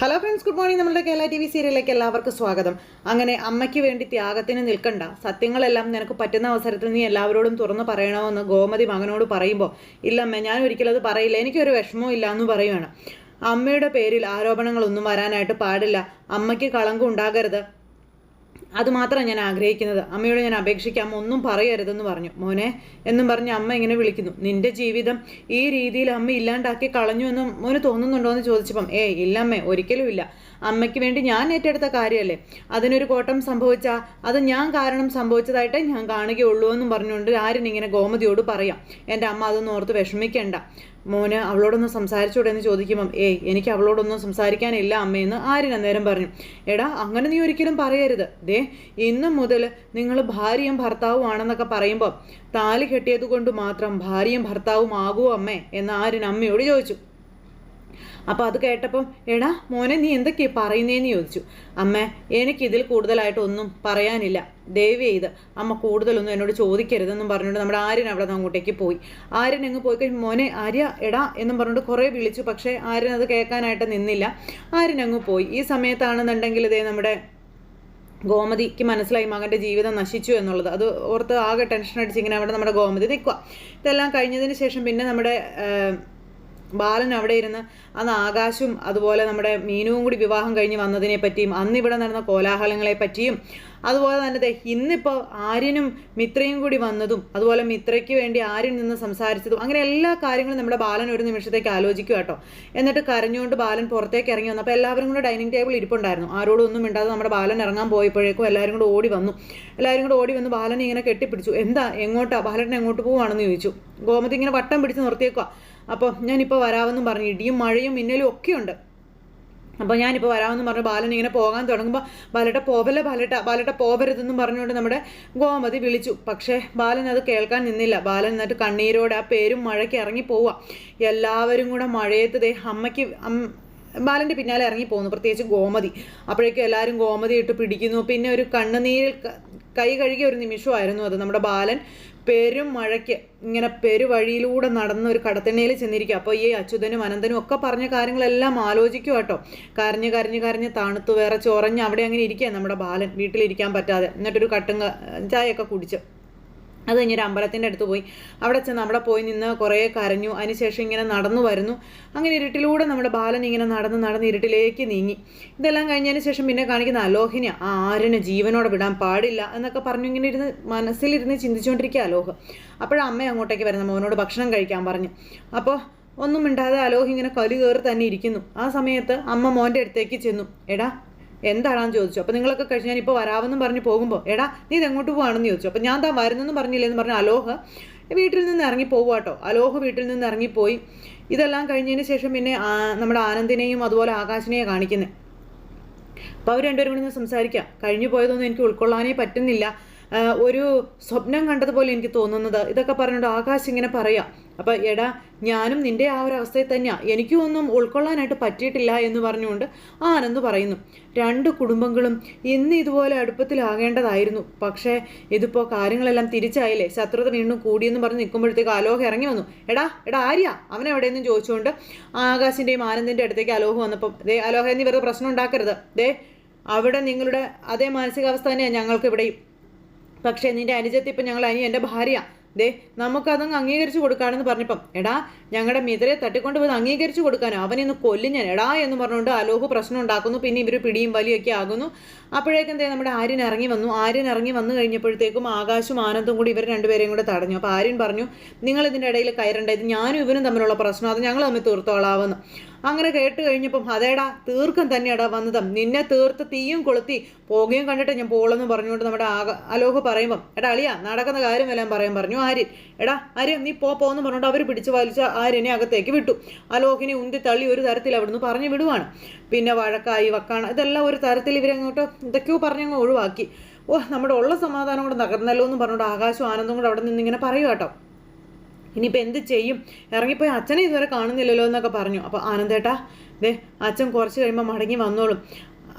Hello friends good morning നമ്മളുടെ Kerala T V സീരിയലിലേക്ക് എല്ലാവർക്കും സ്വാഗതം. അങ്ങനെ അമ്മയ്ക്ക് വേണ്ടി ത്യാഗത്തിന് നിൽക്കണ്ട. സത്യങ്ങളെല്ലാം നിനക്ക് പറ്റുന്ന അവസരത്തിൽ നീ എല്ലാവരോടും തുറന്നു പറയണമെന്ന് ഗോമതി മകനോട് പറയുമ്പോൾ ഇല്ലമ്മ ഞാൻ ഒരിക്കലും അത് പറയില്ല. എനിക്കൊരു വിഷമവും ഇല്ല എന്ന് പറയുവാണ്. അമ്മയുടെ പേരിൽ ആരോപണങ്ങളൊന്നും വരാനായിട്ട് പാടില്ല. അമ്മയ്ക്ക് കളങ്കം ഉണ്ടാകരുത് അതുമാത്രം ഞാൻ ആഗ്രഹിക്കുന്നത്. അമ്മയോട് ഞാൻ അപേക്ഷിക്കാം. ഒന്നും പറയരുതെന്ന് പറഞ്ഞു. മോനെ എന്നും പറഞ്ഞ് അമ്മ ഇങ്ങനെ വിളിക്കുന്നു. നിന്റെ ജീവിതം ഈ രീതിയിൽ അമ്മ ഇല്ലാണ്ടാക്കി കളഞ്ഞു എന്ന് മോന് തോന്നുന്നുണ്ടോ എന്ന് ചോദിച്ചപ്പം ഏ ഇല്ലമ്മേ ഒരിക്കലും ഇല്ല. അമ്മയ്ക്ക് വേണ്ടി ഞാൻ ഏറ്റെടുത്ത കാര്യമല്ലേ? അതിനൊരു കോട്ടം സംഭവിച്ച അത് ഞാൻ കാരണം സംഭവിച്ചതായിട്ടേ ഞാൻ കാണുകയുള്ളൂ എന്നും പറഞ്ഞുകൊണ്ട് ആരും ഇങ്ങനെ ഗോമതിയോട് പറയാം. എന്റെ അമ്മ അതൊന്നും ഓർത്ത് വിഷമിക്കണ്ട. മോന് അവളോടൊന്ന് സംസാരിച്ചൂടെ എന്ന് ചോദിക്കുമ്പം ഏയ് എനിക്ക് അവളോടൊന്നും സംസാരിക്കാനില്ല അമ്മയെന്ന് ആര്യൻ അന്നേരം പറഞ്ഞു. എടാ അങ്ങനെ നീ ഒരിക്കലും പറയരുത്. ദേ ഇന്നു മുതൽ നിങ്ങൾ ഭാര്യയും ഭർത്താവും ആണെന്നൊക്കെ പറയുമ്പോൾ താലി കെട്ടിയത് കൊണ്ട് മാത്രം ഭാര്യയും ഭർത്താവും ആകുമോ അമ്മേ? എന്ന് ആര്യൻ അമ്മയോട് ചോദിച്ചു. അപ്പോൾ അത് കേട്ടപ്പം എടാ മോനെ നീ എന്തൊക്കെയാണ് പറയുന്നതെന്ന് ചോദിച്ചു. അമ്മ എനിക്കിതിൽ കൂടുതലായിട്ടൊന്നും പറയാനില്ല. ദയവ് ചെയ്ത് അമ്മ കൂടുതലൊന്നും എന്നോട് ചോദിക്കരുതെന്നും പറഞ്ഞുകൊണ്ട് നമ്മുടെ ആര്യൻ അവിടെ നിന്ന് അങ്ങോട്ടേക്ക് പോയി. ആര്യൻ അങ്ങ് പോയി കഴിഞ്ഞ് മോനെ ആര്യ എടാ എന്നും പറഞ്ഞുകൊണ്ട് കുറേ വിളിച്ചു. പക്ഷേ ആര്യൻ അത് കേൾക്കാനായിട്ട് നിന്നില്ല. ആര്യൻ അങ്ങ് പോയി. ഈ സമയത്താണെന്നുണ്ടെങ്കിൽ ഇതേ നമ്മുടെ ഗോമതിക്ക് മനസ്സിലായി മകന്റെ ജീവിതം നശിച്ചു എന്നുള്ളത്. അത് ഓർത്ത് ആകെ ടെൻഷൻ അടിച്ച് ഇങ്ങനെ അവിടെ നമ്മുടെ ഗോമതി നിൽക്കുക ഇതെല്ലാം കഴിഞ്ഞതിന് ശേഷം പിന്നെ നമ്മുടെ ബാലൻ അവിടെ ഇരുന്ന് അന്ന് ആകാശും അതുപോലെ നമ്മുടെ മീനുവും കൂടി വിവാഹം കഴിഞ്ഞ് വന്നതിനെ പറ്റിയും അന്ന് ഇവിടെ നടന്ന കോലാഹലങ്ങളെ പറ്റിയും അതുപോലെ തന്നെ ഇന്നിപ്പോൾ ആര്യനും മിത്രയും കൂടി വന്നതും അതുപോലെ മിത്രയ്ക്ക് വേണ്ടി ആര്യൻ നിന്ന് സംസാരിച്ചതും അങ്ങനെ എല്ലാ കാര്യങ്ങളും നമ്മുടെ ബാലൻ ഒരു നിമിഷത്തേക്ക് ആലോചിക്കുക കേട്ടോ. എന്നിട്ട് കരഞ്ഞുകൊണ്ട് ബാലൻ പുറത്തേക്ക് ഇറങ്ങി വന്നു. അപ്പോൾ എല്ലാവരും കൂടെ ഡൈനിങ് ടേബിൾ ഇരിപ്പുണ്ടായിരുന്നു. ആരോടും ഒന്നും മിണ്ടാതെ നമ്മുടെ ബാലൻ ഇറങ്ങാൻ പോയപ്പോഴേക്കും എല്ലാവരും കൂടെ ഓടി വന്നു. എല്ലാവരും കൂടെ ഓടി വന്ന് ബാലനെ ഇങ്ങനെ കെട്ടിപ്പിടിച്ചു. എന്താ എങ്ങോട്ടാ? ബാലൻ എങ്ങോട്ട് പോവാണെന്ന് ചോദിച്ചു. ഗോമതി ഇങ്ങനെ വട്ടം പിടിച്ച് നിർത്തിയേക്കുക അപ്പോൾ ഞാനിപ്പോൾ വരാമെന്നും പറഞ്ഞു ഇടിയും മഴയും മിന്നലും ഒക്കെ ഉണ്ട്. അപ്പോൾ ഞാനിപ്പോൾ വരാമെന്ന് പറഞ്ഞ് ബാലൻ ഇങ്ങനെ പോകാൻ തുടങ്ങുമ്പോൾ ബാലട്ട പോവല്ല ബാലട്ട ബാലട്ട പോവരുതെന്നും പറഞ്ഞുകൊണ്ട് നമ്മുടെ ഗോമതി വിളിച്ചു. പക്ഷേ ബാലൻ അത് കേൾക്കാൻ നിന്നില്ല. ബാലൻ എന്നിട്ട് കണ്ണീരോടെ ആ പേരും മഴയ്ക്ക് ഇറങ്ങി പോവുക എല്ലാവരും കൂടെ മഴയത്ത് ദേ അമ്മയ്ക്ക് ബാലന്റെ പിന്നാലെ ഇറങ്ങി പോകുന്നു പ്രത്യേകിച്ച് ഗോമതി. അപ്പോഴേക്കും എല്ലാവരും ഗോമതി ഇട്ട് പിടിക്കുന്നു. പിന്നെ ഒരു കണ്ണുനീരിൽ കൈ കഴുകിയ ഒരു നിമിഷമായിരുന്നു അത്. നമ്മുടെ ബാലൻ പെരും മഴയ്ക്ക് ഇങ്ങനെ പെരുവഴിയിലൂടെ നടന്ന ഒരു കടത്തെണ്ണയിൽ ചെന്നിരിക്കുക അപ്പോൾ ഈ അച്യുതനും അനന്തനും ഒക്കെ പറഞ്ഞ കാര്യങ്ങളെല്ലാം ആലോചിക്കുക കേട്ടോ. കരഞ്ഞ് കരഞ്ഞ് കരഞ്ഞ് തണുത്ത് വേറെ ചൊറഞ്ഞ് അവിടെ അങ്ങനെ ഇരിക്കുക നമ്മുടെ ബാലൻ വീട്ടിലിരിക്കാൻ പറ്റാതെ. എന്നിട്ടൊരു കട്ടും ചായയൊക്കെ കുടിച്ച്. അത് കഴിഞ്ഞൊരു അമ്പലത്തിന്റെ അടുത്ത് പോയി. അവിടെ ചെന്ന് അവിടെ പോയി നിന്ന് കുറേ കരഞ്ഞു. അതിനുശേഷം ഇങ്ങനെ നടന്നു വരുന്നു. അങ്ങനെ ഇരുട്ടിലൂടെ നമ്മുടെ ബാലൻ ഇങ്ങനെ നടന്ന് നടന്ന് ഇരുട്ടിലേക്ക് നീങ്ങി. ഇതെല്ലാം കഴിഞ്ഞതിന് ശേഷം പിന്നെ കാണിക്കുന്ന അലോഹിനെ ആരിനെ ജീവനോടെ വിടാൻ പാടില്ല എന്നൊക്കെ പറഞ്ഞു ഇങ്ങനെ ഇരുന്ന് മനസ്സിലിരുന്ന് ചിന്തിച്ചുകൊണ്ടിരിക്കുക അലോഹ്. അപ്പോഴമ്മ അങ്ങോട്ടേക്ക് വരുന്ന മോനോട് ഭക്ഷണം കഴിക്കാൻ പറഞ്ഞു. അപ്പോൾ ഒന്നും മിണ്ടാതെ അലോഹ് ഇങ്ങനെ കലി കയറി തന്നെ ഇരിക്കുന്നു. ആ സമയത്ത് അമ്മ മോന്റെ അടുത്തേക്ക് ചെന്നു. എടാ എന്താണെന്ന് ചോദിച്ചു. അപ്പോൾ നിങ്ങളൊക്കെ കഴിച്ച് ഞാൻ ഇപ്പോൾ വരാമെന്നും പറഞ്ഞ് പോകുമ്പോൾ എടാ നീ ഇത് എങ്ങോട്ട് പോവാണെന്ന് ചോദിച്ചു. അപ്പോൾ ഞാൻ താ വരുന്നെന്ന് പറഞ്ഞില്ലെന്ന് പറഞ്ഞ അലോഹ വീട്ടിൽ നിന്ന് ഇറങ്ങി പോവാട്ടോ അലോഹ വീട്ടിൽ നിന്ന് ഇറങ്ങിപ്പോയി ഇതെല്ലാം കഴിഞ്ഞതിന് ശേഷം പിന്നെ നമ്മുടെ ആനന്ദിനെയും അതുപോലെ ആകാശിനെയും കാണിക്കുന്നത് അപ്പോൾ അവർ രണ്ടുപേരും കൂടി ഒന്ന് സംസാരിക്കാം. കഴിഞ്ഞു പോയതൊന്നും എനിക്ക് ഉൾക്കൊള്ളാനേ പറ്റുന്നില്ല. ഒരു സ്വപ്നം കണ്ടതുപോലെ എനിക്ക് തോന്നുന്നത്. ഇതൊക്കെ പറഞ്ഞുകൊണ്ട് ആകാശ് ഇങ്ങനെ പറയാം അപ്പം എടാ ഞാനും നിന്റെ ആ ഒരു അവസ്ഥയിൽ തന്നെയാണ് എനിക്കും ഒന്നും ഉൾക്കൊള്ളാനായിട്ട് പറ്റിയിട്ടില്ല എന്ന് പറഞ്ഞുകൊണ്ട് ആനന്ദ് പറയുന്നു. രണ്ട് കുടുംബങ്ങളും ഇന്ന് ഇതുപോലെ അടുപ്പത്തിലാകേണ്ടതായിരുന്നു. പക്ഷേ ഇതിപ്പോൾ കാര്യങ്ങളെല്ലാം തിരിച്ചായില്ലേ? ശത്രുത വീണ്ടും കൂടിയെന്ന് പറഞ്ഞ് നിൽക്കുമ്പോഴത്തേക്ക് അലോഹ ഇറങ്ങി വന്നു. എടാ എടാ ആര്യ? അവൻ എവിടെയെന്ന് ചോദിച്ചുകൊണ്ട് ആകാശിന്റെയും ആനന്ദിന്റെ അടുത്തേക്ക് അലോഹ വന്നപ്പം ദേ അലോഹ വെറുതെ പ്രശ്നം ഉണ്ടാക്കരുത്. ദേ അവിടെ നിങ്ങളുടെ അതേ മാനസികാവസ്ഥ തന്നെയാണ് ഞങ്ങൾക്ക് ഇവിടെയും. പക്ഷേ നിന്റെ അനുജത്തി ഇപ്പം ഞങ്ങൾ അനി എന്റെ ഭാര്യ ദേ നമുക്കതങ്ങ് അംഗീകരിച്ചു കൊടുക്കാനെന്ന് പറഞ്ഞപ്പം എടാ ഞങ്ങളുടെ മിതരെ തട്ടിക്കൊണ്ട് പോയി അംഗീകരിച്ചു കൊടുക്കാനോ? അവനിന്ന് കൊല്ലും ഞാൻ. എടാ എന്ന് പറഞ്ഞുകൊണ്ട് അലോഹ് പ്രശ്നം ഉണ്ടാക്കുന്നു. പിന്നെ ഇവർ പിടിയും വലിയൊക്കെ ആകുന്നു. അപ്പോഴേക്കും എന്തേ നമ്മുടെ ആര്യൻ ഇറങ്ങി വന്നു. ആര്യൻ ഇറങ്ങി വന്നു കഴിഞ്ഞപ്പോഴത്തേക്കും ആകാശും ആനന്ദും കൂടി ഇവർ രണ്ടുപേരെയും കൂടെ തടഞ്ഞു. അപ്പോൾ ആര്യൻ പറഞ്ഞു നിങ്ങൾ ഇതിന്റെ ഇടയിൽ കയറണ്ട? ഇത് ഞാനും ഇവനും തമ്മിലുള്ള പ്രശ്നം. അത് ഞങ്ങൾ തമ്മിൽ തീർത്തോളാവുന്നു. അങ്ങനെ കേട്ട് കഴിഞ്ഞപ്പം അതേടാ തീർക്കം തന്നെയാടാ വന്നത്. നിന്നെ തീർത്ത് തീയും കൊളുത്തി പോകുകയും കണ്ടിട്ട് ഞാൻ പോളെന്ന് പറഞ്ഞുകൊണ്ട് നമ്മുടെ ആക അലോഹ് പറയുമ്പം എടാ അളിയാ നടക്കുന്ന കാര്യമെല്ലാം പറയാൻ പറഞ്ഞു ആര്യൻ. എടാ ആര്യൻ നീ പോ പോന്ന് പറഞ്ഞുകൊണ്ട് അവർ പിടിച്ച് വലിച്ച ആര്യനെ അകത്തേക്ക് വിട്ടു. അലോഹിനെ ഉന്തി തള്ളി ഒരു തരത്തിൽ അവിടുന്ന് പറഞ്ഞു വിടുവാണ്. പിന്നെ വഴക്കായി വക്കാണ് ഇതെല്ലാം ഒരു തരത്തിൽ ഇവരങ്ങോട്ട് എന്തൊക്കെയോ പറഞ്ഞങ്ങ് ഒഴിവാക്കി. ഓ നമ്മുടെ ഉള്ള സമാധാനം കൂടെ തകർന്നല്ലോ എന്ന് പറഞ്ഞുകൊണ്ട് ആകാശവും ആനന്ദം കൂടെ അവിടെ നിന്ന് ഇങ്ങനെ പറയുക കേട്ടോ. ഇനിയിപ്പോൾ എന്ത് ചെയ്യും? ഇറങ്ങിപ്പോയി അച്ഛനെ ഇതുവരെ കാണുന്നില്ലല്ലോ എന്നൊക്കെ പറഞ്ഞു. അപ്പോൾ ആനന്ദേട്ടാ ദേ അച്ഛൻ കുറച്ച് കഴിയുമ്പോൾ മടങ്ങി വന്നോളും.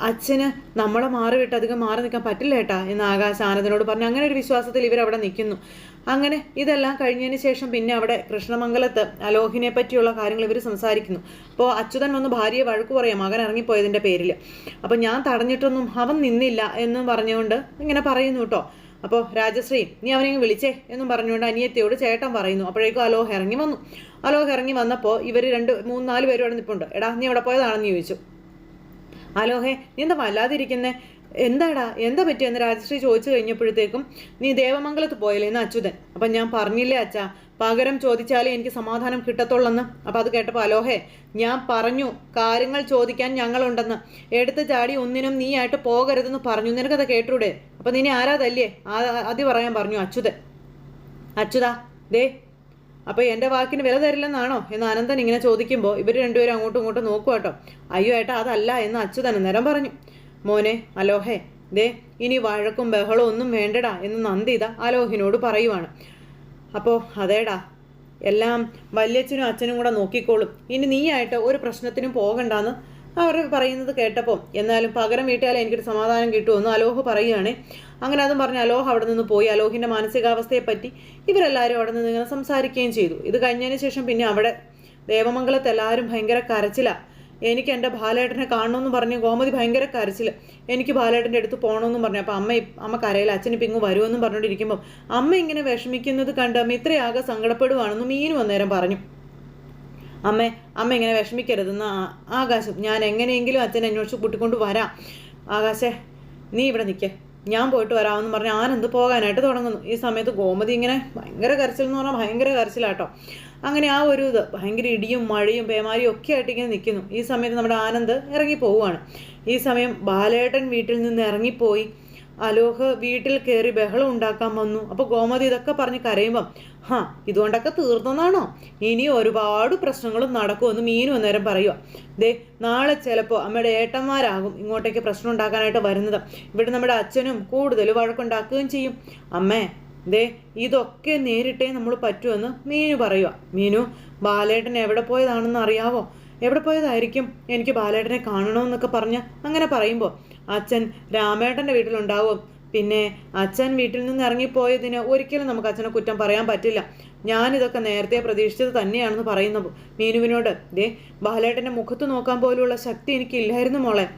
അച്ഛന് നമ്മളെ മാറി വിട്ട് അധികം മാറി നിൽക്കാൻ പറ്റില്ല ഏട്ടാ എന്ന് ആകാശ് ആനന്ദനോട് പറഞ്ഞു. അങ്ങനെ ഒരു വിശ്വാസത്തിൽ ഇവരവിടെ നിൽക്കുന്നു. അങ്ങനെ ഇതെല്ലാം കഴിഞ്ഞതിന് ശേഷം പിന്നെ അവിടെ കൃഷ്ണമംഗലത്ത് അലോഹിനെ പറ്റിയുള്ള കാര്യങ്ങൾ ഇവർ സംസാരിക്കുന്നു. അപ്പോൾ അച്യുതൻ വന്ന് ഭാര്യയെ വഴക്ക് പറയാം മകൻ ഇറങ്ങിപ്പോയതിന്റെ പേരിൽ അപ്പോൾ ഞാൻ തടഞ്ഞിട്ടൊന്നും അവൻ നിന്നില്ല എന്നും പറഞ്ഞുകൊണ്ട് ഇങ്ങനെ പറയുന്നു കേട്ടോ. അപ്പോൾ രാജശ്രീ നീ അവനെ വിളിച്ചേ എന്നും പറഞ്ഞുകൊണ്ട് അനിയത്തിയോട് ചേട്ടൻ പറയുന്നു. അപ്പോഴേക്കും അലോഹ ഇറങ്ങി വന്നു. അലോഹ ഇറങ്ങി വന്നപ്പോൾ ഇവർ രണ്ട് മൂന്ന് നാല് പേരും അവിടെ നിൽപ്പുണ്ട് എടാ നീ എവിടെ പോയതാണെന്ന് ചോദിച്ചു. അലോഹേ നീ എന്താ വല്ലാതിരിക്കുന്നേ? എന്താടാ? എന്താ പറ്റിയെന്ന് രാജശ്രീ ചോദിച്ചു കഴിഞ്ഞപ്പോഴത്തേക്കും നീ ദേവമംഗലത്ത് പോയല്ലേ എന്ന് അച്യുതൻ? അപ്പം ഞാൻ പറഞ്ഞില്ലേ അച്ഛാ പകരം ചോദിച്ചാലേ എനിക്ക് സമാധാനം കിട്ടത്തുള്ളെന്ന്. അപ്പം അത് കേട്ടപ്പോൾ അലോഹേ ഞാൻ പറഞ്ഞു കാര്യങ്ങൾ ചോദിക്കാൻ ഞങ്ങളുണ്ടെന്ന്. എടുത്ത് ചാടി ഒന്നിനും നീയായിട്ട് പോകരുതെന്ന് പറഞ്ഞു. നിനക്കത് കേട്ടൂടെ? അപ്പം നിന്നെ ആരാതല്ലേ ആദ്യം പറയാൻ പറഞ്ഞു അച്യുതൻ. അച്യുതാ ദേ അപ്പോൾ എന്റെ വാക്കിന് വില തരില്ലെന്നാണോ? എന്ന് അനന്തൻ ഇങ്ങനെ ചോദിക്കുമ്പോൾ ഇവർ രണ്ടുപേരും അങ്ങോട്ടും ഇങ്ങോട്ടും നോക്കുക കേട്ടോ അയ്യോ ഏട്ടാ അതല്ല എന്ന് അച്യുതൻ നേരം പറഞ്ഞു. മോനെ അലോഹേ ദേ ഇനി വഴക്കും ബഹളവും ഒന്നും വേണ്ടടാ എന്ന് നന്ദിത അലോഹിനോട് പറയുവാണ്. അപ്പോൾ അതേടാ എല്ലാം വല്യച്ഛനും അച്ഛനും കൂടെ നോക്കിക്കോളും. ഇനി നീയായിട്ട് ഒരു പ്രശ്നത്തിനും പോകണ്ടെന്ന് അവർ പറയുന്നത് കേട്ടപ്പോൾ എന്നാലും പകരം വീട്ടാൽ എനിക്കൊരു സമാധാനം കിട്ടുമെന്ന് അലോഹ് പറയുകയാണ്. അങ്ങനെ അതും പറഞ്ഞ് അലോഹ് അവിടെ നിന്ന് പോയി. അലോഹിന്റെ മാനസികാവസ്ഥയെപ്പറ്റി ഇവരെല്ലാവരും അവിടെ നിന്ന് ഇങ്ങനെ സംസാരിക്കുകയും ചെയ്തു. ഇത് കഴിഞ്ഞതിന് ശേഷം പിന്നെ അവിടെ ദേവമംഗലത്ത് എല്ലാവരും ഭയങ്കര കരച്ചിലാണ് എനിക്ക് എന്റെ ബാലേട്ടനെ കാണണമെന്ന് പറഞ്ഞ് ഗോമതി ഭയങ്കര കരച്ചിൽ എനിക്ക് ബാലേട്ടന്റെ അടുത്ത് പോകണമെന്നും പറഞ്ഞു. അപ്പോൾ അമ്മ അമ്മ കരയിൽ അച്ഛൻ ഇപ്പം ഇങ്ങ് വരുമെന്നും പറഞ്ഞുകൊണ്ടിരിക്കുമ്പോൾ അമ്മ ഇങ്ങനെ വിഷമിക്കുന്നത് കണ്ട് അമ്മ ഇത്രയാകെ സങ്കടപ്പെടുവാണെന്ന് മീനും അന്നേരം പറഞ്ഞു. അമ്മ അമ്മ ഇങ്ങനെ വിഷമിക്കരുതെന്ന് ആകാശം ഞാൻ എങ്ങനെയെങ്കിലും അച്ഛനെ അന്വേഷിച്ച് കൂട്ടിക്കൊണ്ട് വരാം. ആകാശേ നീ ഇവിടെ നിൽക്കേ ഞാൻ പോയിട്ട് വരാമെന്ന് പറഞ്ഞ് ആനന്ദ് പോകാനായിട്ട് തുടങ്ങുന്നു. ഈ സമയത്ത് ഗോമതി ഇങ്ങനെ ഭയങ്കര കരച്ചിൽ എന്ന് പറഞ്ഞാൽ ഭയങ്കര കരച്ചിലാട്ടോ. അങ്ങനെ ആ ഒരു ഇത് ഭയങ്കര ഇടിയും മഴയും പേമാരിയും ഒക്കെ ആയിട്ട് ഇങ്ങനെ നിൽക്കുന്നു. ഈ സമയത്ത് നമ്മുടെ ആനന്ദ് ഇറങ്ങി പോവുകയാണ്. ഈ സമയം ബാലേട്ടൻ വീട്ടിൽ നിന്ന് ഇറങ്ങിപ്പോയി. അലോഹ് വീട്ടിൽ കയറി ബഹളം ഉണ്ടാക്കാൻ വന്നു. അപ്പോൾ ഗോമതി ഇതൊക്കെ പറഞ്ഞ് കരയുമ്പം ഹാ ഇതുകൊണ്ടൊക്കെ തീർന്നെന്നാണോ? ഇനി ഒരുപാട് പ്രശ്നങ്ങളും നടക്കുമെന്ന് മീനു അന്നേരം പറയുക ദേ നാളെ ചിലപ്പോൾ അമ്മയുടെ ഏട്ടന്മാരാകും ഇങ്ങോട്ടേക്ക് പ്രശ്നം ഉണ്ടാക്കാനായിട്ട് വരുന്നത്. ഇവിടെ നമ്മുടെ അച്ഛനും കൂടുതൽ വഴക്കുണ്ടാക്കുകയും ചെയ്യും. അമ്മേ ദേ ഇതൊക്കെ നേരിട്ടേ നമ്മൾ പറ്റുമെന്ന് മീനു പറയുക മീനു ബാലേട്ടൻ എവിടെ പോയതാണെന്ന് അറിയാവോ? എവിടെ പോയതായിരിക്കും? എനിക്ക് ബാലേട്ടനെ കാണണമെന്നൊക്കെ പറഞ്ഞ് അങ്ങനെ പറയുമ്പോൾ അച്ഛൻ രാമേട്ടന്റെ വീട്ടിലുണ്ടാവും. പിന്നെ അച്ഛൻ വീട്ടിൽ നിന്ന് ഇറങ്ങിപ്പോയതിന് ഒരിക്കലും നമുക്ക് അച്ഛനെ കുറ്റം പറയാൻ പറ്റില്ല. ഞാനിതൊക്കെ നേരത്തെ പ്രതീക്ഷിച്ചത് തന്നെയാണെന്ന് പറയുന്നു മീനുവിനോട്. ദേ ബാലേട്ടന്റെ മുഖത്ത് നോക്കാൻ പോലുള്ള ശക്തി എനിക്കില്ലായിരുന്നു മോളെ.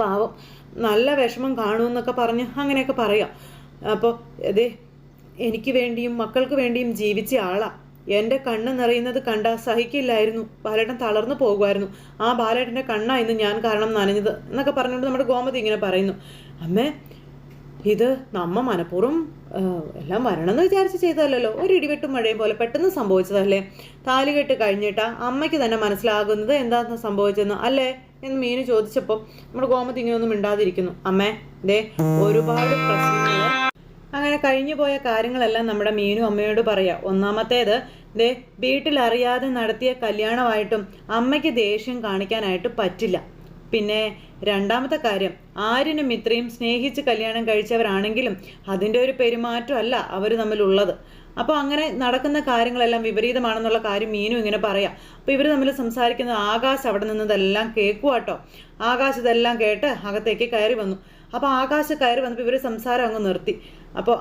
പാവം നല്ല വിഷമം കാണുമെന്നൊക്കെ പറഞ്ഞ് അങ്ങനെയൊക്കെ പറയാം. അപ്പോൾ അതെ എനിക്ക് വേണ്ടിയും മക്കൾക്ക് വേണ്ടിയും ജീവിച്ച ആളാ. എന്റെ കണ്ണ് നിറയുന്നത് കണ്ട സഹിക്കില്ലായിരുന്നു. ബാലേട്ടൻ തളർന്നു പോകുമായിരുന്നു. ആ ബാലേട്ടന്റെ കണ്ണാ ഇന്ന് ഞാൻ കാരണം നനഞ്ഞത് എന്നൊക്കെ പറഞ്ഞുകൊണ്ട് നമ്മുടെ ഗോമതി ഇങ്ങനെ പറയുന്നു. അമ്മേ ഇത് നമ്മ മനഃപൂർവം എല്ലാം വരണമെന്ന് വിചാരിച്ച് ചെയ്തതല്ലോ ഒരു ഇടിവെട്ടും മഴയും പോലെ പെട്ടെന്ന് സംഭവിച്ചതല്ലേ? താലികെട്ട് കഴിഞ്ഞിട്ടാ അമ്മയ്ക്ക് തന്നെ മനസ്സിലാകുന്നത് എന്താണെന്ന് സംഭവിച്ചെന്ന് അല്ലേ? എന്ന് മീന് ചോദിച്ചപ്പോൾ നമ്മുടെ ഗോമതി ഇങ്ങനെയൊന്നും മിണ്ടാതിരിക്കുന്നു. അമ്മേ ദേ ഒരുപാട് പ്രശ്നങ്ങൾ അങ്ങനെ കഴിഞ്ഞു പോയ കാര്യങ്ങളെല്ലാം നമ്മുടെ മീനു അമ്മയോട് പറയാം. ഒന്നാമത്തേത് ദേ വീട്ടിൽ അറിയാതെ നടത്തിയ കല്യാണമായിട്ടും അമ്മയ്ക്ക് ദേഷ്യം കാണിക്കാനായിട്ട് പറ്റില്ല. പിന്നെ രണ്ടാമത്തെ കാര്യം ആരിനും ഇത്രയും സ്നേഹിച്ച് കല്യാണം കഴിച്ചവരാണെങ്കിലും അതിന്റെ ഒരു പെരുമാറ്റമല്ല അവർ തമ്മിലുള്ളത്. അപ്പോൾ അങ്ങനെ നടക്കുന്ന കാര്യങ്ങളെല്ലാം വിപരീതമാണെന്നുള്ള കാര്യം മീനു ഇങ്ങനെ പറയാം. അപ്പോൾ ഇവർ തമ്മിൽ സംസാരിക്കുന്ന ആകാശ് അവിടെ നിന്നതെല്ലാം കേൾക്കുവാട്ടോ ആകാശ് ഇതെല്ലാം കേട്ട് അകത്തേക്ക് കയറി വന്നു. അപ്പോൾ ആകാശ് കയറി വന്നപ്പോൾ ഇവർ സംസാരം അങ്ങ് നിർത്തി. അപ്പോൾ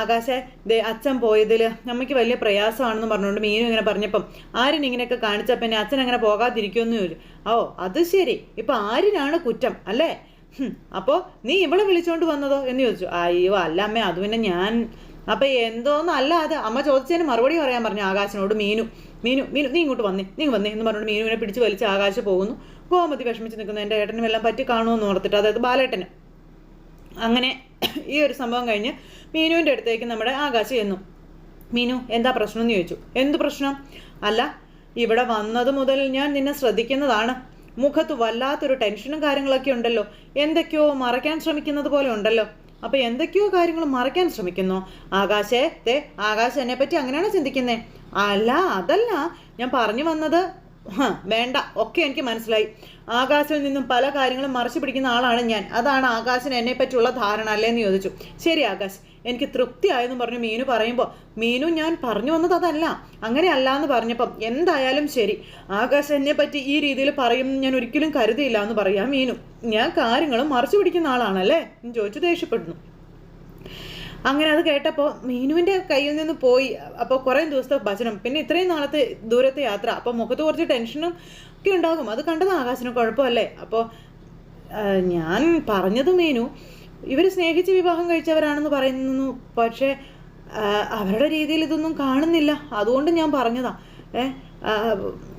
ആകാശെ ദേ അച്ഛൻ പോയതിൽ അമ്മയ്ക്ക് വലിയ പ്രയാസമാണെന്ന് പറഞ്ഞുകൊണ്ട് മീനും ഇങ്ങനെ പറഞ്ഞപ്പം ആര്യൻ ഇങ്ങനെയൊക്കെ കാണിച്ചപ്പോൾ പിന്നെ അച്ഛൻ അങ്ങനെ പോകാതിരിക്കുമെന്ന് ഓ അത് ശരി. ഇപ്പം ആരിനാണ് കുറ്റം അല്ലേ? അപ്പോൾ നീ ഇവളെ വിളിച്ചോണ്ട് വന്നതോ? എന്ന് ചോദിച്ചു. അയ്യോ അല്ല അമ്മേ അത് പിന്നെ ഞാൻ അപ്പം എന്തോന്നും അല്ല അത് അമ്മ ചോദിച്ചതിന് മറുപടി പറയാൻ പറഞ്ഞു ആകാശനോട് മീനു. മീനു മീനു നീ ഇങ്ങോട്ട് വന്നേ നീ വന്നേ എന്ന് പറഞ്ഞുകൊണ്ട് മീനുവിനെ പിടിച്ച് വലിച്ച് ആകാശം പോകുന്നു. ഗോമതി വിഷമിച്ച് നിൽക്കുന്നു. എന്റെ ഏട്ടനും എല്ലാം പറ്റി കാണുമെന്ന് ഓർത്തിട്ട് അതായത് ബാലേട്ടന്. അങ്ങനെ ഈ ഒരു സംഭവം കഴിഞ്ഞ് മീനുവിന്റെ അടുത്തേക്ക് നമ്മുടെ ആകാശ് ചെന്നു. മീനു എന്താ പ്രശ്നം എന്ന് ചോദിച്ചു. എന്ത് പ്രശ്നം? അല്ല ഇവിടെ വന്നത് മുതൽ ഞാൻ നിന്നെ ശ്രദ്ധിക്കുന്നതാണ്. മുഖത്ത് വല്ലാത്തൊരു ടെൻഷനും കാര്യങ്ങളൊക്കെ ഉണ്ടല്ലോ. എന്തൊക്കെയോ മറയ്ക്കാൻ ശ്രമിക്കുന്നത് പോലെ ഉണ്ടല്ലോ. അപ്പോൾ എന്തൊക്കെയോ കാര്യങ്ങൾ മറയ്ക്കാൻ ശ്രമിക്കുന്നു. ആകാശേ ദേ ആകാശ് എന്നെ പറ്റി അങ്ങനെയാണോ ചിന്തിക്കുന്നേ? അല്ല അതല്ല. ഞാൻ പറഞ്ഞു വന്നത് വേണ്ട. ഒക്കെ എനിക്ക് മനസ്സിലായി. ആകാശിൽ നിന്നും പല കാര്യങ്ങളും മറച്ചു പിടിക്കുന്ന ആളാണ് ഞാൻ. അതാണ് ആകാശിന് എന്നെ പറ്റിയുള്ള ധാരണ അല്ലേന്ന് ചോദിച്ചു. ശരി ആകാശ്. എനിക്ക് തൃപ്തിയായെന്ന് പറഞ്ഞു മീനു പറയുമ്പോൾ മീനു ഞാൻ പറഞ്ഞു വന്നത് അതല്ല. അങ്ങനെ അല്ല എന്ന് പറഞ്ഞപ്പം എന്തായാലും ശരി. ആകാശ് എന്നെ പറ്റി ഈ രീതിയിൽ പറയും ഞാൻ ഒരിക്കലും കരുതിയില്ല എന്ന് പറയാം മീനു. ഞാൻ കാര്യങ്ങളും മറച്ചു പിടിക്കുന്ന ആളാണല്ലേ? ചോദിച്ചു ദേഷ്യപ്പെടുന്നു. അങ്ങനെ അത് കേട്ടപ്പോൾ മീനുവിന്റെ കയ്യിൽ നിന്ന് പോയി. അപ്പോൾ കുറേ ദിവസത്തെ ഭജനം. പിന്നെ ഇത്രയും നാളത്തെ ദൂരത്തെ യാത്ര. അപ്പോൾ മുഖത്ത് കുറച്ച് ടെൻഷനും ഒക്കെ ഉണ്ടാകും. അത് കണ്ടത് ആകാശിന് കുഴപ്പമല്ലേ? അപ്പോൾ ഞാൻ പറഞ്ഞത് മീനു ഇവർ സ്നേഹിച്ച് വിവാഹം കഴിച്ചവരാണെന്ന് പറയുന്നു. പക്ഷേ അവരുടെ രീതിയിൽ ഇതൊന്നും കാണുന്നില്ല. അതുകൊണ്ട് ഞാൻ പറഞ്ഞതാ. ഏ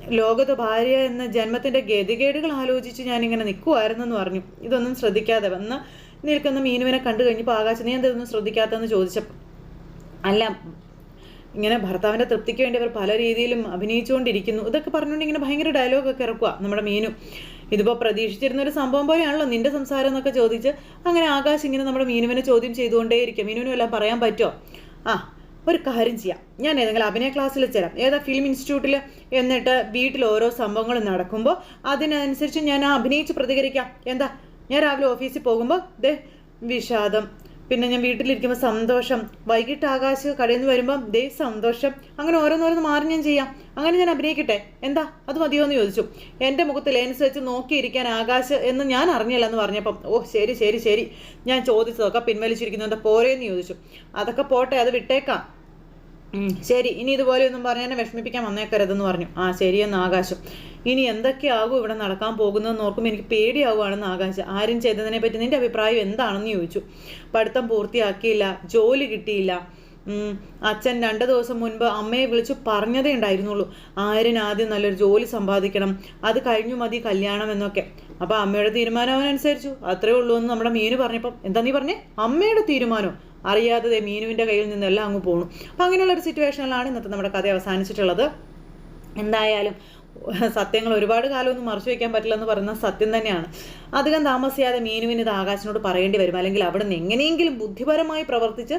ലോകത്ത് ഭാര്യ എന്ന ജന്മത്തിന്റെ ഗതികേടുകൾ ആലോചിച്ച് ഞാനിങ്ങനെ നിൽക്കുമായിരുന്നെന്ന് പറഞ്ഞു. ഇതൊന്നും ശ്രദ്ധിക്കാതെ വന്ന് നിൽക്കുന്ന മീനുവിനെ കണ്ടു കഴിഞ്ഞപ്പോൾ ആകാശം നീ എന്തൊന്നും ശ്രദ്ധിക്കാത്തതെന്ന് ചോദിച്ചപ്പോൾ അല്ല ഇങ്ങനെ ഭർത്താവിന്റെ തൃപ്തിക്ക് വേണ്ടി അവർ പല രീതിയിലും അഭിനയിച്ചുകൊണ്ടിരിക്കുന്നു. ഇതൊക്കെ പറഞ്ഞുകൊണ്ട് ഇങ്ങനെ ഭയങ്കര ഡയലോഗൊക്കെ ഇറക്കുക നമ്മുടെ മീനു. ഇതിപ്പോൾ പ്രതീക്ഷിച്ചിരുന്ന ഒരു സംഭവം പോലെയാണല്ലോ നിന്റെ സംസാരം എന്നൊക്കെ ചോദിച്ച് അങ്ങനെ ആകാശ് ഇങ്ങനെ നമ്മുടെ മീനുവിനെ ചോദ്യം ചെയ്തുകൊണ്ടേയിരിക്കും. മീനുവിനും എല്ലാം പറയാൻ പറ്റുമോ ആ ഒരു കാര്യം ചെയ്യാം. ഞാൻ ഏതെങ്കിലും അഭിനയ ക്ലാസ്സിൽ ചേരാം. ഏതാ ഫിലിം ഇൻസ്റ്റിറ്റ്യൂട്ടിൽ എന്നിട്ട് വീട്ടിൽ ഓരോ സംഭവങ്ങൾ നടക്കുമ്പോൾ അതിനനുസരിച്ച് ഞാൻ അഭിനയിച്ച് പ്രതികരിക്കാം. എന്താ? ഞാൻ രാവിലെ ഓഫീസിൽ പോകുമ്പോൾ ദേ വിഷാദം. പിന്നെ ഞാൻ വീട്ടിലിരിക്കുമ്പോൾ സന്തോഷം. വൈകിട്ട് ആകാശ കടയിൽ നിന്ന് ദേ സന്തോഷം. അങ്ങനെ ഓരോന്നോരോന്ന് മാറി ഞാൻ ചെയ്യാം. അങ്ങനെ ഞാൻ അഭിനയിക്കട്ടെ? എന്താ? അത് മതിയോ എന്ന് ചോദിച്ചു. എന്റെ മുഖത്ത് ലെൻസ് വെച്ച് നോക്കിയിരിക്കാൻ ആകാശ് എന്ന് ഞാൻ അറിഞ്ഞില്ല എന്ന് പറഞ്ഞപ്പം ഓ ശരി ശരി ശരി. ഞാൻ ചോദിച്ചതൊക്കെ പിൻവലിച്ചിരിക്കുന്നു എന്താ പോരേന്ന് ചോദിച്ചു. അതൊക്കെ പോട്ടെ അത് വിട്ടേക്കാം. ശരി ഇനി ഇതുപോലെ ഒന്നും പറഞ്ഞാൽ വിഷമിപ്പിക്കാൻ വന്നേക്കരുതെന്ന് പറഞ്ഞു. ആ ശരിയെന്ന് ആകാശം. ഇനി എന്തൊക്കെയാകും ഇവിടെ നടക്കാൻ പോകുന്നതെന്ന് ഓർക്കുമ്പോൾ എനിക്ക് പേടിയാവുകയാണെന്ന് ആകാശം. ആരും ചെയ്തതിനെ പറ്റി നിന്റെ അഭിപ്രായം എന്താണെന്ന് ചോദിച്ചു. പഠിത്തം പൂർത്തിയാക്കിയില്ല ജോലി കിട്ടിയില്ല. അച്ഛൻ രണ്ട് ദിവസം മുൻപ് അമ്മയെ വിളിച്ചു പറഞ്ഞതേ ഉണ്ടായിരുന്നുള്ളൂ. ആരും ആദ്യം നല്ലൊരു ജോലി സമ്പാദിക്കണം അത് കഴിഞ്ഞു മതി കല്യാണം എന്നൊക്കെ. അപ്പോൾ അമ്മയുടെ തീരുമാനം അവനനുസരിച്ചു. അത്രേ ഉള്ളൂ എന്ന് നമ്മുടെ മീനു പറഞ്ഞപ്പം. എന്താ നീ പറഞ്ഞേ? അമ്മയുടെ തീരുമാനം? അറിയാതെ മീനുവിന്റെ കയ്യിൽ നിന്നെല്ലാം അങ്ങ് പോണു. അപ്പം അങ്ങനെയുള്ള ഒരു സിറ്റുവേഷനിലാണ് ഇന്നത്തെ നമ്മുടെ കഥ അവസാനിച്ചിട്ടുള്ളത്. എന്തായാലും സത്യങ്ങൾ ഒരുപാട് കാലമൊന്നും മറച്ചു വയ്ക്കാൻ പറ്റില്ലെന്ന് പറയുന്ന സത്യം തന്നെയാണ്. അധികം താമസിയാതെ മീനുവിന് ഇത് ആകാശിനോട് പറയേണ്ടി വരും. അല്ലെങ്കിൽ അവിടെ നിന്ന് എങ്ങനെയെങ്കിലും ബുദ്ധിപരമായി പ്രവർത്തിച്ച്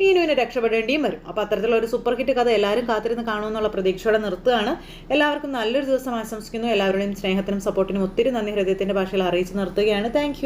മീനുവിനെ രക്ഷപ്പെടേണ്ടിയും വരും. അപ്പോൾ അത്തരത്തിലുള്ള ഒരു സൂപ്പർ ഹിറ്റ് കഥ എല്ലാവരും കാത്തിരുന്ന് കാണുമെന്നുള്ള പ്രതീക്ഷയോടെ നിർത്തുകയാണ്. എല്ലാവർക്കും നല്ലൊരു ദിവസം ആശംസിക്കുന്നു. എല്ലാവരുടെയും സ്നേഹത്തിനും സപ്പോർട്ടിനും ഒത്തിരി നന്ദി. ഹൃദയത്തിന്റെ ഭാഷയിൽ അറിയിച്ച് നിർത്തുകയാണ്. താങ്ക്